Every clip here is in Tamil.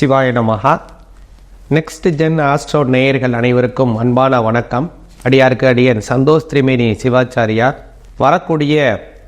சிவாய நமகா நெக்ஸ்ட் ஜென் ஆஸ்ட்ரோ நேயர்கள் அனைவருக்கும் அன்பான வணக்கம். அடியாருக்கு அடியன் சந்தோஷ் திரிமேனி சிவாச்சாரியார். வரக்கூடிய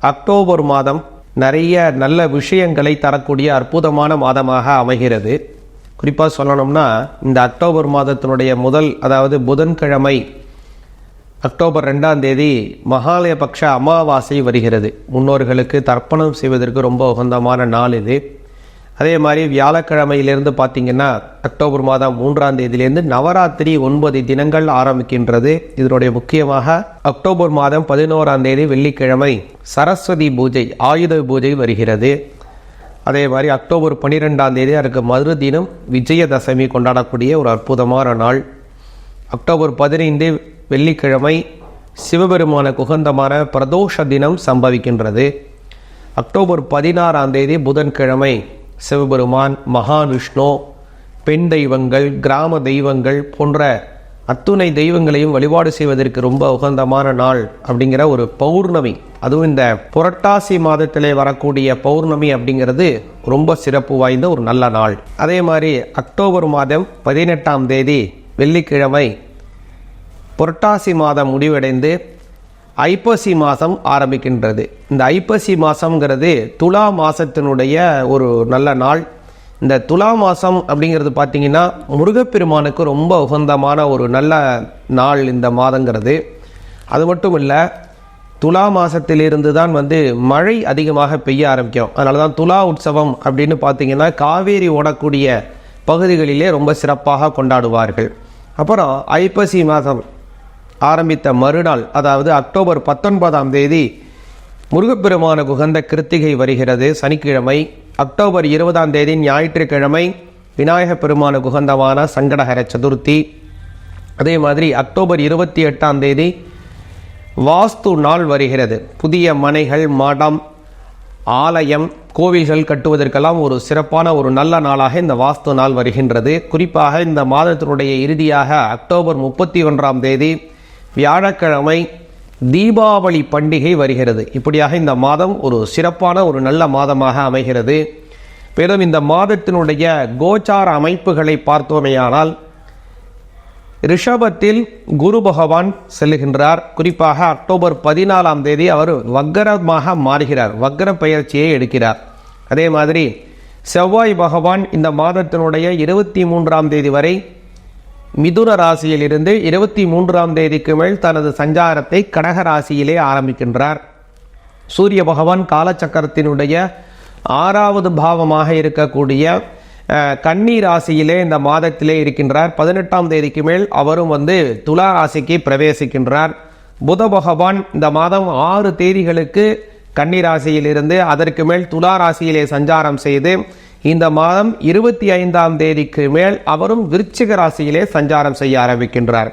அக்டோபர் மாதம் நிறைய நல்ல விஷயங்களை தரக்கூடிய அற்புதமான மாதமாக அமைகிறது. குறிப்பாக சொல்லணும்னா இந்த அக்டோபர் மாதத்தினுடைய முதல் அதாவது புதன்கிழமை அக்டோபர் ரெண்டாம் தேதி மகாலயபக்ஷ அமாவாசை வருகிறது. முன்னோர்களுக்கு தர்ப்பணம் செய்வதற்கு ரொம்ப உகந்தமான நாள் இது. அதே மாதிரி வியாழக்கிழமையிலிருந்து பார்த்தீங்கன்னா அக்டோபர் மாதம் மூன்றாம் தேதியிலிருந்து நவராத்திரி ஒன்பது தினங்கள் ஆரம்பிக்கின்றது. இதனுடைய முக்கியமாக அக்டோபர் மாதம் பதினோராம் தேதி வெள்ளிக்கிழமை சரஸ்வதி பூஜை ஆயுத பூஜை வருகிறது. அதே மாதிரி அக்டோபர் பன்னிரெண்டாம் தேதி மரு தினம் விஜயதசமி கொண்டாடக்கூடிய ஒரு அற்புதமான நாள். அக்டோபர் பதினைந்து வெள்ளிக்கிழமை சிவபெருமான குகந்தமான பிரதோஷ தினம் சம்பவிக்கின்றது. அக்டோபர் பதினாறாம் தேதி புதன்கிழமை சிவபெருமான் மகாவிஷ்ணு பெண் தெய்வங்கள் கிராம தெய்வங்கள் போன்ற அத்துணை தெய்வங்களையும் வழிபாடு செய்வதற்கு ரொம்ப உகந்தமான நாள் அப்படிங்கிற ஒரு பௌர்ணமி. அதுவும் இந்த புரட்டாசி மாதத்திலே வரக்கூடிய பௌர்ணமி அப்படிங்கிறது ரொம்ப சிறப்பு வாய்ந்த ஒரு நல்ல நாள். அதே மாதிரி அக்டோபர் மாதம் பதினெட்டாம் தேதி வெள்ளிக்கிழமை புரட்டாசி மாதம் முடிவடைந்து ஐப்பசி மாதம் ஆரம்பிக்கின்றது. இந்த ஐப்பசி மாதம்ங்கிறது துலா மாதத்தினுடைய ஒரு நல்ல நாள். இந்த துலா மாதம் அப்படிங்கிறது பார்த்திங்கன்னா முருகப்பெருமானுக்கு ரொம்ப உகந்தமான ஒரு நல்ல நாள் இந்த மாதங்கிறது. அது மட்டும் இல்லை துலா மாதத்திலிருந்து தான் வந்து மழை அதிகமாக பெய்ய ஆரம்பிக்கும். அதனால தான் துலா உற்சவம் அப்படின்னு பார்த்திங்கன்னா காவேரி ஓடக்கூடிய பகுதிகளிலே ரொம்ப சிறப்பாக கொண்டாடுவார்கள். அப்புறம் ஐப்பசி மாதம் ஆரம்பித்த மறுநாள் அதாவது அக்டோபர் பத்தொன்பதாம் தேதி முருகப்பெருமான குகந்த கிருத்திகை வருகிறது. சனிக்கிழமை அக்டோபர் இருபதாம் தேதி ஞாயிற்றுக்கிழமை விநாயக பெருமான குகந்தமான சங்கடஹர சதுர்த்தி. அதே மாதிரி அக்டோபர் இருபத்தி எட்டாம் தேதி வாஸ்து நாள் வருகிறது. புதிய மனைகள் மடம் ஆலயம் கோவில்கள் கட்டுவதற்கெல்லாம் ஒரு சிறப்பான ஒரு நல்ல நாளாக இந்த வாஸ்து நாள் வருகின்றது. குறிப்பாக இந்த மாதத்தினுடைய இறுதியாக அக்டோபர் முப்பத்தி ஒன்றாம் தேதி வியாழக்கிழமை தீபாவளி பண்டிகை வருகிறது. இப்படியாக இந்த மாதம் ஒரு சிறப்பான ஒரு நல்ல மாதமாக அமைகிறது. மேலும் இந்த மாதத்தினுடைய கோச்சார அமைப்புகளை பார்த்தோமேயானால் ரிஷபத்தில் குரு பகவான் செல்லுகின்றார். குறிப்பாக அக்டோபர் பதினாலாம் தேதி அவர் வக்கரமாக மாறுகிறார். வக்கர பயிற்சியை எடுக்கிறார். அதே மாதிரி செவ்வாய் பகவான் இந்த மாதத்தினுடைய இருபத்தி மூன்றாம் தேதி வரை மிதுன ராசியில் இருந்து இருபத்தி மூன்றாம் தேதிக்கு மேல் தனது சஞ்சாரத்தை கடக ராசியிலே ஆரம்பிக்கின்றார். சூரிய பகவான் காலச்சக்கரத்தினுடைய ஆறாவது பாவமாக இருக்கக்கூடிய கன்னி ராசியிலே இந்த மாதத்திலே இருக்கின்றார். பதினெட்டாம் தேதிக்கு மேல் அவரும் வந்து துலா ராசிக்கு பிரவேசிக்கின்றார். புத பகவான் இந்த மாதம் ஆறு தேதிகளுக்கு கன்னி ராசியிலிருந்து அதற்கு மேல் துலா ராசியிலே சஞ்சாரம் செய்து இந்த மாதம் இருபத்தி ஐந்தாம் தேதிக்கு மேல் அவரும் விருச்சிக ராசியிலே சஞ்சாரம் செய்ய ஆரம்பிக்கின்றார்.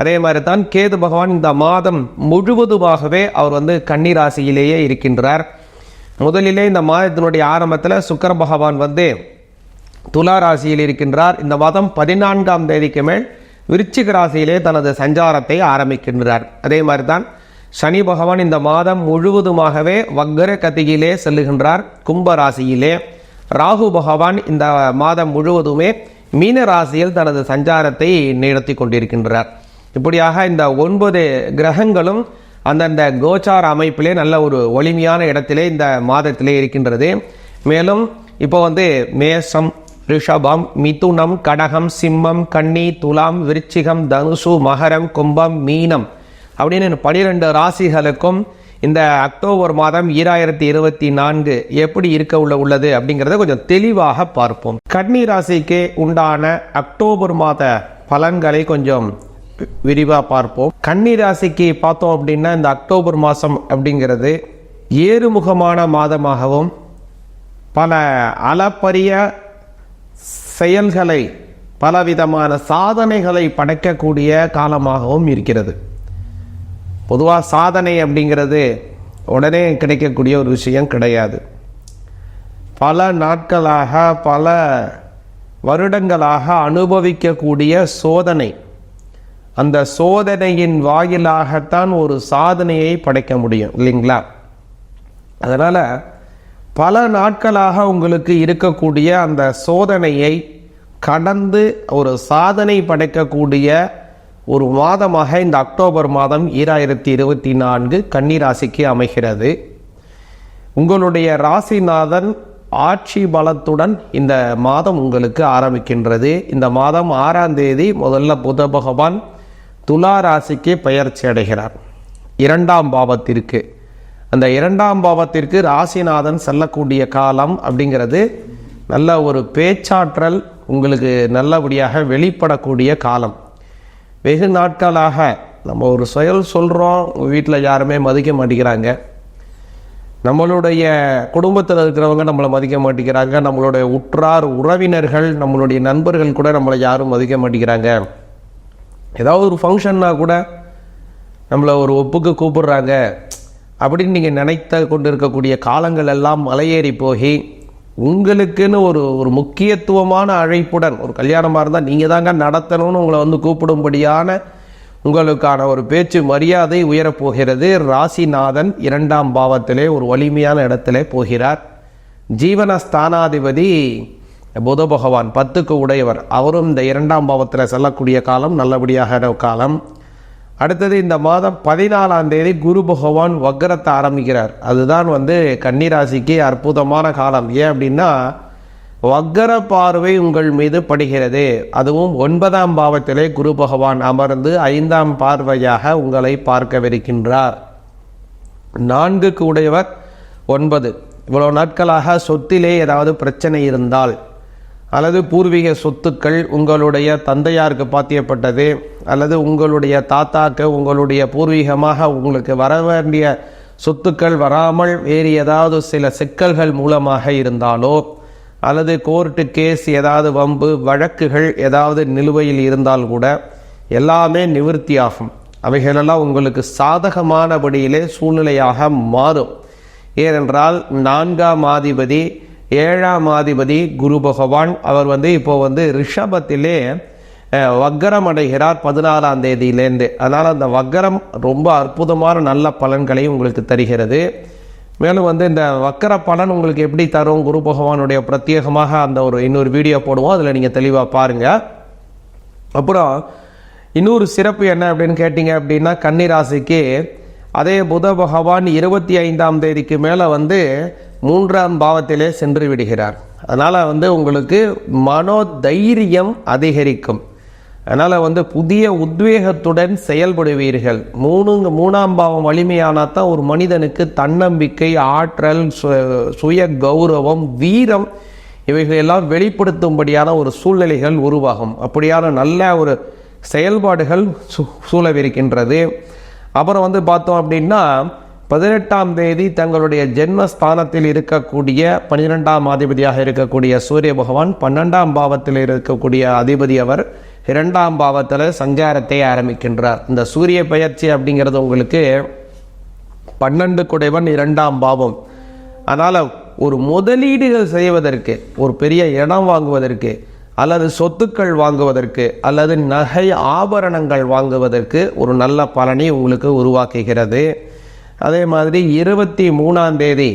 அதே மாதிரி தான் கேது பகவான் இந்த மாதம் முழுவதுமாகவே அவர் வந்து கன்னி ராசியிலேயே இருக்கின்றார். முதலிலே இந்த மாதத்தினுடைய ஆரம்பத்தில் சுக்கர பகவான் வந்து துலா ராசியில் இருக்கின்றார். இந்த மாதம் பதினான்காம் தேதிக்கு மேல் விருச்சிக ராசியிலே தனது சஞ்சாரத்தை ஆரம்பிக்கின்றார். அதே மாதிரி தான் சனி பகவான் இந்த மாதம் முழுவதுமாகவே வக்கர கதியிலே செல்லுகின்றார். கும்ப ராசியிலே. ராகு பகவான் இந்த மாதம் முழுவதுமே மீன ராசியில் தனது சஞ்சாரத்தை நடத்தி கொண்டிருக்கின்றார். இப்படியாக இந்த ஒன்பது கிரகங்களும் அந்தந்த கோச்சார அமைப்பிலே நல்ல ஒரு ஒளிமையான இடத்திலே இந்த மாதத்திலே இருக்கின்றது. மேலும் இப்போ வந்து மேஷம் ரிஷபம் மிதுனம் கடகம் சிம்மம் கன்னி துலாம் விருச்சிகம் தனுசு மகரம் கும்பம் மீனம் அப்படின்னு பனிரெண்டு ராசிகளுக்கும் இந்த அக்டோபர் மாதம் ஈராயிரத்தி இருபத்தி நான்கு எப்படி இருக்க உள்ள உள்ளது அப்படிங்கிறத கொஞ்சம் தெளிவாக பார்ப்போம். கன்னி ராசிக்கு உண்டான அக்டோபர் மாத பலன்களை கொஞ்சம் விரிவாக பார்ப்போம். கன்னி ராசிக்கு பார்த்தோம் அப்படின்னா இந்த அக்டோபர் மாதம் அப்படிங்கிறது ஏறுமுகமான மாதமாகவும் பல அளப்பரிய செயல்களை பலவிதமான சாதனைகளை படைக்கக்கூடிய காலமாகவும் இருக்கிறது. பொதுவாக சாதனை அப்படிங்கிறது உடனே கிடைக்கக்கூடிய ஒரு விஷயம் கிடையாது. பல நாட்களாக பல வருடங்களாக அனுபவிக்கக்கூடிய சோதனை. அந்த சோதனையின் வாயிலாகத்தான் ஒரு சாதனையை படைக்க முடியும் இல்லைங்களா? அதனால் பல நாட்களாக உங்களுக்கு இருக்கக்கூடிய அந்த சோதனையை கடந்து ஒரு சாதனை படைக்கக்கூடிய ஒரு மாதமாக இந்த அக்டோபர் மாதம் ஈராயிரத்தி இருபத்தி நான்கு கன்னிராசிக்கு அமைகிறது. உங்களுடைய ராசிநாதன் ஆட்சி பலத்துடன் இந்த மாதம் உங்களுக்கு ஆரம்பிக்கின்றது. இந்த மாதம் ஆறாம் தேதி முதல்ல புத பகவான் துலா ராசிக்கு பெயர்ச்சி அடைகிறார். இரண்டாம் பாவத்திற்கு. அந்த இரண்டாம் பாவத்திற்கு ராசிநாதன் செல்லக்கூடிய காலம் அப்படிங்கிறது நல்ல ஒரு பேச்சாற்றல் உங்களுக்கு நல்லபடியாக வெளிப்படக்கூடிய காலம். வெகு நாட்களாக நம்ம ஒரு செயல் சொல்கிறோம் வீட்டில் யாருமே மதிக்க மாட்டேங்கிறாங்க. நம்மளுடைய குடும்பத்தில் இருக்கிறவங்க நம்மளை மதிக்க மாட்டேங்கிறாங்க. நம்மளுடைய உற்றார் உறவினர்கள் நம்மளுடைய நண்பர்கள் கூட நம்மளை யாரும் மதிக்க மாட்டேங்கிறாங்க. ஏதாவது ஒரு ஃபங்க்ஷன்னா கூட நம்மளை ஒரு ஒப்புக்கு கூப்பிடுறாங்க. அப்படின்னு நீங்கள் நினைத்த கொண்டு இருக்கக்கூடிய காலங்கள் எல்லாம் மலையேறி போய் உங்களுக்குன்னு ஒரு ஒரு முக்கியத்துவமான அழைப்புடன் ஒரு கல்யாணமாக இருந்தால் நீங்கள் தாங்க நடத்தணும்னு உங்களை வந்து கூப்பிடும்படியான உங்களுக்கான ஒரு பேச்சு மரியாதை உயரப்போகிறது. ராசிநாதன் இரண்டாம் பாவத்திலே ஒரு வலிமையான இடத்திலே போகிறார். ஜீவனஸ்தானாதிபதி புத பகவான் பத்துக்கு உடையவர். அவரும் இந்த இரண்டாம் பாவத்தில் செல்லக்கூடிய காலம் நல்லபடியாக காலம். அடுத்தது இந்த மாதம் பதினாலாம் தேதி குரு பகவான் வக்கரத்தை ஆரம்பிக்கிறார். அதுதான் வந்து கன்னிராசிக்கு அற்புதமான காலம். ஏன் அப்படின்னா வக்கர பார்வை உங்கள் மீது படுகிறது. அதுவும் ஒன்பதாம் பாவத்திலே குரு பகவான் அமர்ந்து ஐந்தாம் பார்வையாக உங்களை பார்க்கவிருக்கின்றார். நான்குக்கு உடையவர் ஒன்பது. இவ்வளோ நாட்களாக சொத்திலே ஏதாவது பிரச்சனை இருந்தால் அல்லது பூர்வீக சொத்துக்கள் உங்களுடைய தந்தையாருக்கு பாத்தியப்பட்டது அல்லது உங்களுடைய தாத்தாக்கு உங்களுடைய பூர்வீகமாக உங்களுக்கு வர வேண்டிய சொத்துக்கள் வராமல் வேறு ஏதாவது சில சிக்கல்கள் மூலமாக இருந்தாலோ அல்லது கோர்ட்டு கேஸ் ஏதாவது வம்பு வழக்குகள் ஏதாவது நிலுவையில் இருந்தால் கூட எல்லாமே நிவர்த்தியாகும். அவைகளெல்லாம் உங்களுக்கு சாதகமானபடியிலே சூழ்நிலையாக மாறும். ஏனென்றால் நான்காம் ஆதிபதி ஏழாம் ஆதிபதி குரு பகவான் அவர் வந்து இப்போ வந்து ரிஷபத்திலே வக்கரம் அடைகிறார் பதினாறாம் தேதியிலேருந்து அதனால் அந்த வக்கரம் ரொம்ப அற்புதமான நல்ல பலன்களை உங்களுக்கு தருகிறது. மேலும் வந்து இந்த வக்கர பலன் உங்களுக்கு எப்படி தரும்? குரு பகவானுடைய பிரத்யேகமாக அந்த ஒரு இன்னொரு வீடியோ போடுவோம். அதில் நீங்கள் தெளிவாக பாருங்கள் அப்புறம் இன்னொரு சிறப்பு என்ன அப்படின்னு கேட்டிங்க அப்படின்னா கன்னிராசிக்கு அதே புத பகவான் இருபத்தி ஐந்தாம் தேதிக்கு மேலே வந்து மூன்றாம் பாவத்திலே சென்று விடுகிறார். அதனால் வந்து உங்களுக்கு மனோ தைரியம் அதிகரிக்கும். அதனால் வந்து புதிய உத்வேகத்துடன் செயல்படுவீர்கள். மூணு மூணாம் பாவம் வலிமையானால் தான் ஒரு மனிதனுக்கு தன்னம்பிக்கை ஆற்றல் சு- சுய கௌரவம் வீரம் இவைகளெல்லாம் வெளிப்படுத்தும்படியான ஒரு சூழ்நிலைகள் உருவாகும். அப்படியான நல்ல ஒரு செயல்பாடுகள் சூ- சூழவிருக்கின்றது. அப்புறம் வந்து பார்த்தோம் அப்படின்னா பதினெட்டாம் தேதி தங்களுடைய ஜென்மஸ்தானத்தில் இருக்கக்கூடிய பன்னிரெண்டாம் அதிபதியாக இருக்கக்கூடிய சூரிய பகவான் பன்னெண்டாம் பாவத்தில் இருக்கக்கூடிய அதிபதி அவர் இரண்டாம் பாவத்தில் சஞ்சாரத்தை ஆரம்பிக்கின்றார். இந்த சூரிய பயிற்சி அப்படிங்கிறது உங்களுக்கு பன்னெண்டு குடைவன் இரண்டாம் பாவம். அதனால் ஒரு முதலீடுகள் செய்வதற்கு ஒரு பெரிய இடம் வாங்குவதற்கு அல்லது சொத்துக்கள் வாங்குவதற்கு அல்லது நகை ஆபரணங்கள் வாங்குவதற்கு ஒரு நல்ல பலனை உங்களுக்கு உருவாக்குகிறது. அதே மாதிரி இருபத்தி மூணாம் தேதி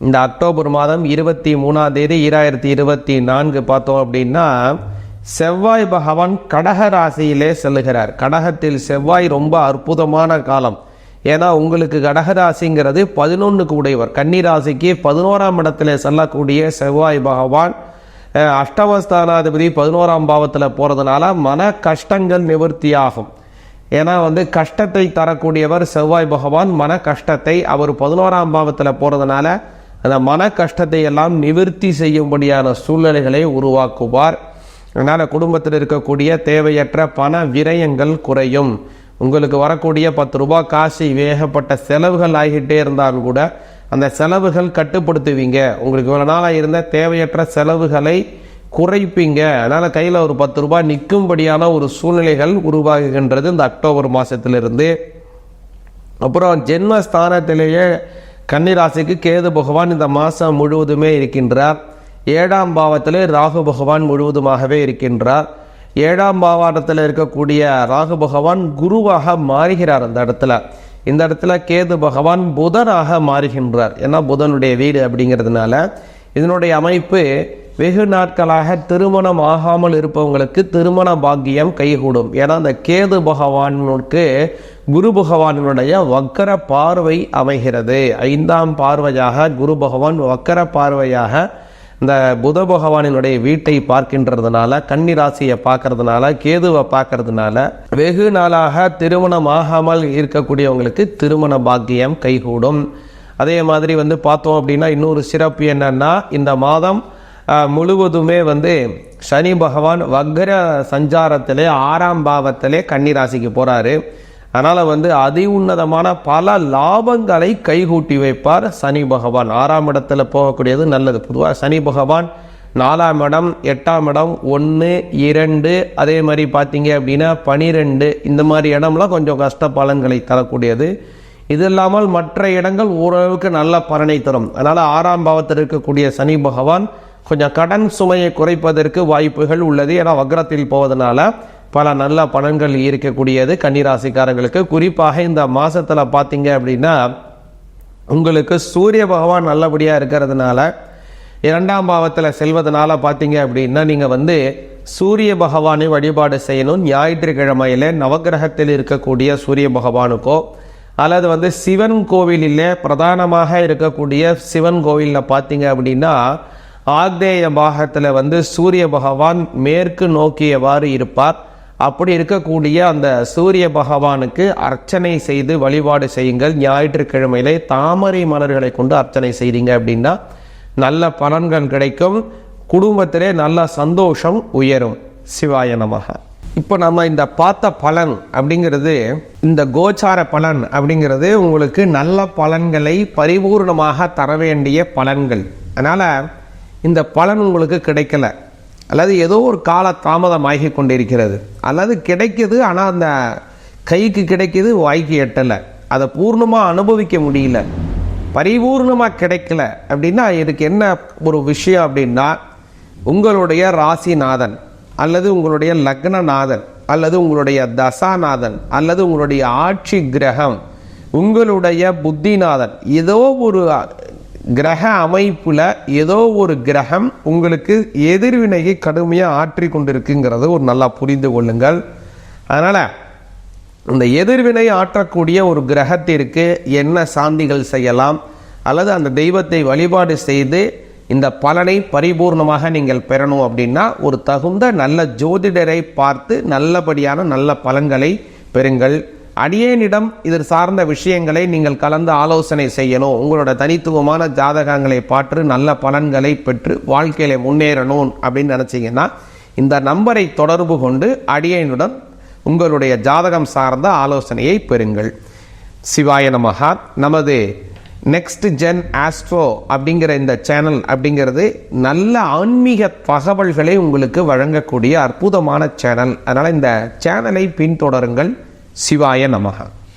இந்த அக்டோபர் மாதம் இருபத்தி மூணாம் தேதி ஈராயிரத்தி இருபத்தி நான்கு பார்த்தோம் அப்படின்னா செவ்வாய் பகவான் கடக ராசியிலே செல்லுகிறார். கடகத்தில் செவ்வாய் ரொம்ப அற்புதமான காலம். ஏன்னா உங்களுக்கு கடகராசிங்கிறது பதினொன்றுக்கு உடையவர். கன்னி ராசிக்கு பதினோராம் இடத்துல செல்லக்கூடிய செவ்வாய் பகவான் அஷ்டமஸ்தானாதிபதி பதினோராம் பாவத்தில் போகிறதுனால மன கஷ்டங்கள் நிவர்த்தியாகும். ஏன்னா வந்து கஷ்டத்தை தரக்கூடியவர் செவ்வாய் பகவான் மன கஷ்டத்தை அவர் பதினோராம் பாவத்தில் போகிறதுனால அந்த மன கஷ்டத்தை எல்லாம் நிவர்த்தி செய்யும்படியான சூழ்நிலைகளை உருவாக்குவார். அதனால் குடும்பத்தில் இருக்கக்கூடிய தேவையற்ற பண விரயங்கள் குறையும். உங்களுக்கு வரக்கூடிய பத்து ரூபாய் காசு வேகப்பட்ட செலவுகள் ஆகிட்டே இருந்தாலும் கூட அந்த செலவுகள் கட்டுப்படுத்துவீங்க. உங்களுக்கு இவ்வளோ நாளாக இருந்த தேவையற்ற செலவுகளை குறைப்பீங்க. அதனால் கையில் ஒரு பத்து ரூபாய் நிற்கும்படியான ஒரு சூழ்நிலைகள் உருவாகுகின்றது இந்த அக்டோபர் மாதத்திலிருந்து அப்புறம் ஜென்மஸ்தானத்திலேயே கன்னிராசிக்கு கேது பகவான் இந்த மாதம் முழுவதுமே இருக்கின்றார். ஏழாம் பாவத்தில் ராகு பகவான் முழுவதுமாகவே இருக்கின்றார். ஏழாம் பாவாட்டத்தில் இருக்கக்கூடிய ராகு பகவான் குருவாக மாறுகிறார் அந்த இடத்துல. இந்த இடத்துல கேது பகவான் புதனாக மாறுகின்றார். ஏன்னா புதனுடைய வீடு அப்படிங்கிறதுனால இதனுடைய அமைப்பு வெகு நாட்களாக திருமணம் ஆகாமல் இருப்பவங்களுக்கு திருமண பாக்கியம் கைகூடும். ஏன்னா அந்த கேது பகவானுக்கு குரு பகவானுடைய வக்கர பார்வை அமைகிறது. ஐந்தாம் பார்வையாக குரு பகவான் வக்கர பார்வையாக இந்த புத பகவானினுடைய வீட்டை பார்க்கின்றதுனால கன்னி ராசியை பார்க்கறதுனால கேதுவை பார்க்கறதுனால வெகு நாளாக திருமணம் ஆகாமல் இருக்கக்கூடியவங்களுக்கு திருமண பாக்கியம் கைகூடும். அதே மாதிரி வந்து பார்த்தோம் அப்படின்னா இன்னொரு சிறப்பு என்னன்னா இந்த மாதம் முழுவதுமே வந்து சனி பகவான் வக்ர சஞ்சாரத்திலே ஆறாம் பாவத்திலே கன்னி ராசிக்கு அதனால் வந்து அதி உன்னதமான பல லாபங்களை கைகூட்டி வைப்பார் சனி பகவான். ஆறாம் இடத்துல போகக்கூடியது நல்லது. பொதுவாக சனி பகவான் நாலாம் இடம் எட்டாம் இடம் ஒன்று இரண்டு அதே மாதிரி பார்த்தீங்க அப்படின்னா பனிரெண்டு இந்த மாதிரி இடம்லாம் கொஞ்சம் கஷ்ட பலன்களை தரக்கூடியது. இது இல்லாமல் மற்ற இடங்கள் ஓரளவுக்கு நல்ல பலனை தரும். அதனால் ஆறாம் பாவத்தில் இருக்கக்கூடிய சனி பகவான் கொஞ்சம் கடன் சுமையை குறைப்பதற்கு வாய்ப்புகள் உள்ளது. ஏன்னா வக்ரத்தில் போவதனால பல நல்ல பலன்கள் இருக்கக்கூடியது கன்னிராசிக்காரங்களுக்கு. குறிப்பாக இந்த மாதத்தில் பார்த்தீங்க அப்படின்னா உங்களுக்கு சூரிய பகவான் நல்லபடியாக இருக்கிறதுனால இரண்டாம் பாவத்தில் செல்வதனால பார்த்தீங்க அப்படின்னா நீங்கள் வந்து சூரிய பகவானை வழிபாடு செய்யணும். ஞாயிற்றுக்கிழமையில் நவக்கிரகத்தில் இருக்கக்கூடிய சூரிய பகவானுக்கோ அல்லது வந்து சிவன் கோவிலில் பிரதானமாக இருக்கக்கூடிய சிவன் கோவிலில் பார்த்தீங்க அப்படின்னா ஆக்தேய பாகத்தில் வந்து சூரிய பகவான் மேற்கு நோக்கியவாறு இருப்பார். அப்படி இருக்கக்கூடிய அந்த சூரிய பகவானுக்கு அர்ச்சனை செய்து வழிபாடு செய்யுங்கள். ஞாயிற்றுக்கிழமையிலே தாமரை மலர்களை கொண்டு அர்ச்சனை செய்றீங்க அப்படின்னா நல்ல பலன்கள் கிடைக்கும். குடும்பத்திலே நல்ல சந்தோஷம் உயரும். சிவாய நமக. இப்போ நம்ம இந்த பார்த்த பலன் அப்படிங்கிறது இந்த கோச்சார பலன் அப்படிங்கிறது உங்களுக்கு நல்ல பலன்களை பரிபூர்ணமாக தர வேண்டிய பலன்கள். அதனால் இந்த பலன் உங்களுக்கு கிடைக்கல. அல்லது ஏதோ ஒரு கால தாமதமாகி கொண்டிருக்கிறது. அல்லது கிடைக்கிது ஆனால் அந்த கைக்கு கிடைக்கிது வாய்க்கு எட்டலை. அதை பூர்ணமாக அனுபவிக்க முடியல. பரிபூர்ணமாக கிடைக்கல. அப்படின்னா இதுக்கு என்ன ஒரு விஷயம் அப்படின்னா உங்களுடைய ராசிநாதன் அல்லது உங்களுடைய லக்னநாதன் அல்லது உங்களுடைய தசாநாதன் அல்லது உங்களுடைய ஆட்சி கிரகம் உங்களுடைய புத்திநாதன் ஏதோ ஒரு கிரக அமைப்பில் ஏதோ ஒரு கிரகம் உங்களுக்கு எதிர்வினையை கடுமையாக ஆற்றி கொண்டிருக்குங்கிறத ஒரு நல்லா புரிந்து கொள்ளுங்கள். அதனால் இந்த எதிர்வினை ஆற்றக்கூடிய ஒரு கிரகத்திற்கு என்ன சாந்திகள் செய்யலாம்? அல்லது அந்த தெய்வத்தை வழிபாடு செய்து இந்த பலனை பரிபூர்ணமாக நீங்கள் பெறணும் அப்படின்னா ஒரு தகுந்த நல்ல ஜோதிடரை பார்த்து நல்லபடியான நல்ல பலன்களை பெறுங்கள். அடியேனிடம் இது சார்ந்த விஷயங்களை நீங்கள் கலந்து ஆலோசனை செய்யணும். உங்களோட தனித்துவமான ஜாதகங்களை பார்த்து நல்ல பலன்களை பெற்று வாழ்க்கையில முன்னேறணும் அப்படின்னு நினச்சிங்கன்னா இந்த நம்பரை தொடர்பு கொண்டு அடியேனுடன் உங்களுடைய ஜாதகம் சார்ந்த ஆலோசனையை பெறுங்கள். சிவாய நமகா நமது நெக்ஸ்ட் ஜென் ஆஸ்ட்ரோ அப்படிங்கிற இந்த சேனல் அப்படிங்கிறது நல்ல ஆன்மீக தகவல்களை உங்களுக்கு வழங்கக்கூடிய அற்புதமான சேனல். அதனால் இந்த சேனலை பின்தொடருங்கள். சிவாய நமகா.